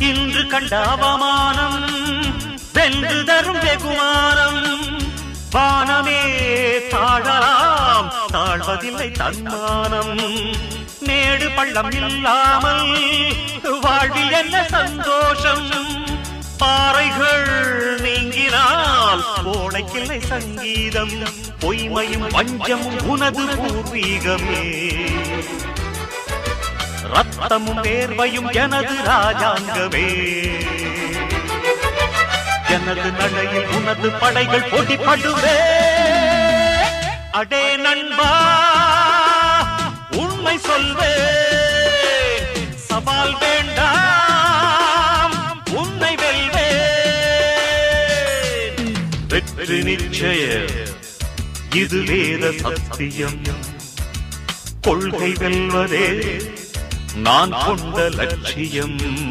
இன்று கண்ட அவமானம் வென்று தரும் வெகுமானம். வானமே தாழலாம் தாழ்வதில்லை தன்மானம். மேடு பள்ளம் இல்லாமல் வாழ்வில் என்ன சந்தோஷம்? பாறைகள் நீங்கினால் கோடைக்கில்லை சங்கீதம். பொய்மையும் வஞ்சமும் உனது பூர்வீகமே. ரத்தமும் வேர்வையும் எனது ராஜாங்கமே. எனது நடையில் உனது படைகள் போட்டிப்படுவே. அடே நண்பா உண்மை சொல்வே. சவால் வேண்டாம் உன்னை வெல்வே. வெற்றி நிச்சய இது வேத சத்தியம். கொள்கை வெல்வதே. நான் கொண்ட லட்சியம்.